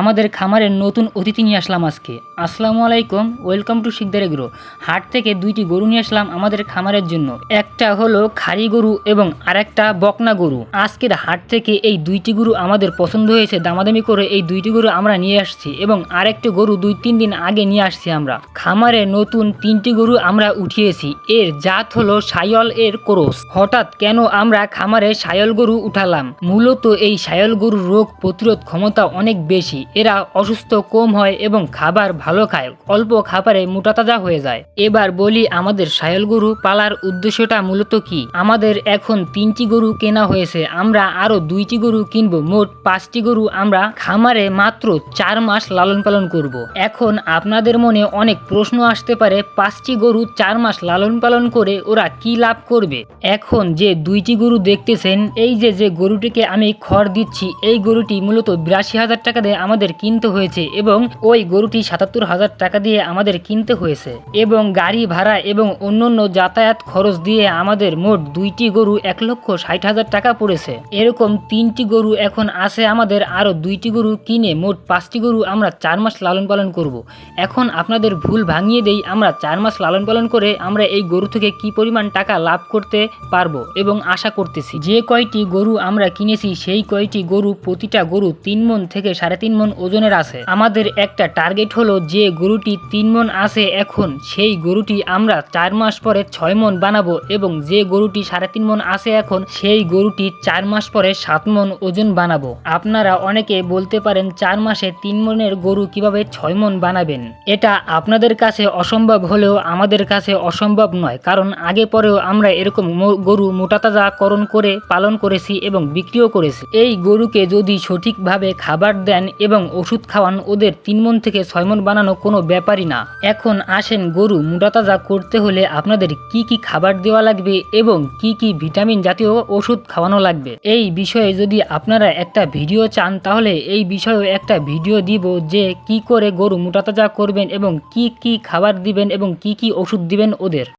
আমাদের খামারের নতুন অতিথি নিয়ে আসলাম আজকে। আসসালামু আলাইকুম, ওয়েলকাম টু শিকদার এগ্রো। হাট থেকে দুইটি গরু নিয়ে আসলাম আমাদের খামারের জন্য। একটা হলো খাড়ি গরু এবং আরেকটা বকনা গরু। আজকের হাট থেকে এই দুইটি গরু আমাদের পছন্দ হয়েছে, দামাদামি করে এই দুইটি গরু আমরা নিয়ে আসছি এবং আরেকটি গরু দুই, তিন দিন আগে নিয়ে আসছি আমরা। খামারে নতুন তিনটি গরু আমরা উঠিয়েছি। এর জাত হলো সায়ল এর কোরস। হঠাৎ কেন আমরা খামারে সায়ল গরু উঠালাম? মূলত এই সায়ল গরুর রোগ প্রতিরোধ ক্ষমতা অনেক বেশি। এরা অসুস্থ, কম হয় এবং খাবার ভালো খায়। অল্প খাবারে মোটাতাজা হয়ে যায়। এবার বলি আমাদের সায়ল গরু পালার উদ্দেশ্যটা মূলত কি? আমাদের এখন তিনটি গরু কেনা হয়েছে। আমরা আরও দুইটি গরু কিনবো। মোট পাঁচটি গরু আমরা খামারে মাত্র চার মাস লালন পালন করব। এখন আপনাদের মনে অনেক প্রশ্ন আসতে পারে, পাঁচটি গরু চার মাস লালন পালন করে ওরা কি লাভ করবে? এখন যে দুইটি গরু দেখতেছেন, এই যে যে গরুটিকে আমি খড় দিচ্ছি, এই গরুটি মূলত বিরাশি হাজার টাকা দিয়ে আমাদের কিনতে হয়েছে এবং ওই গরুটি সাতাত্তর হাজার টাকা দিয়ে আমাদের কিনতে হয়েছে। এবং গাড়ি ভাড়া এবং অন্যান্য যাতায়াত খরচ দিয়ে আমাদের মোট দুইটি গরু এক লক্ষ ষাট হাজার টাকা পড়েছে। এরকম তিনটি গরু এখন আছে আমাদের আরও দুইটি গরু কিনে মোট পাঁচটি গরু আমরা চার মাস লালন পালন করব। এখন আপনাদের ভুল ভাঙিয়ে দেই, আমরা চার মাস লালন পালন করে আমরা এই গরু থেকে কি পরিমাণ টাকা লাভ করতে পারব এবং আশা করতেছি। যে কয়টি গরু আমরা কিনেছি, সেই কয়টি গরু প্রতিটা গরু তিন মন থেকে সাড়ে তিন মন ওজনের আছে। আমাদের একটা টার্গেট হলো যে গরুটি তিন মন আছে এখন, সেই গরুটি আমরা চার মাস পরে ছয় মন বানাবো এবং যে গরুটি সাড়ে তিন মন আছে এখন, সেই গরুটি চার মাস পরে সাত মন ওজন বানাবো। আপনারা অনেকে বলতে পারেন চার মাসে তিন মনের গরু কীভাবে ছয় মন বানাবেন? এটা আপনাদের কাছে অসম্ভব হলেও আমাদের কাছে অসম্ভব নয়, কারণ আগে পরেও আমরা এরকম গরু মোটাতাজাকরণ করে, পালন করেছি এবং বিক্রিও করেছি। এই গরুকে যদি সঠিকভাবে খাবার দেন এবং ওষুধ খাওয়ান ওদের তিন মন থেকে ছয় মন বানানো কোনো ব্যাপারই না। এখন আসেন গরু মোটাতাজা করতে হলে আপনাদের কি কি খাবার দেওয়া লাগবে এবং কি কি ভিটামিন জাতীয় ওষুধ খাওয়ানো লাগবে? এই বিষয়ে যদি আপনারা একটা ভিডিও চান তাহলে এই বিষয়েও একটা ভিডিও দিব যে কি করে গরু মোটাতাজা করবেন এবং কি কি খাবার দিবেন এবং কি কি ওষুধ দিবেন ওদের।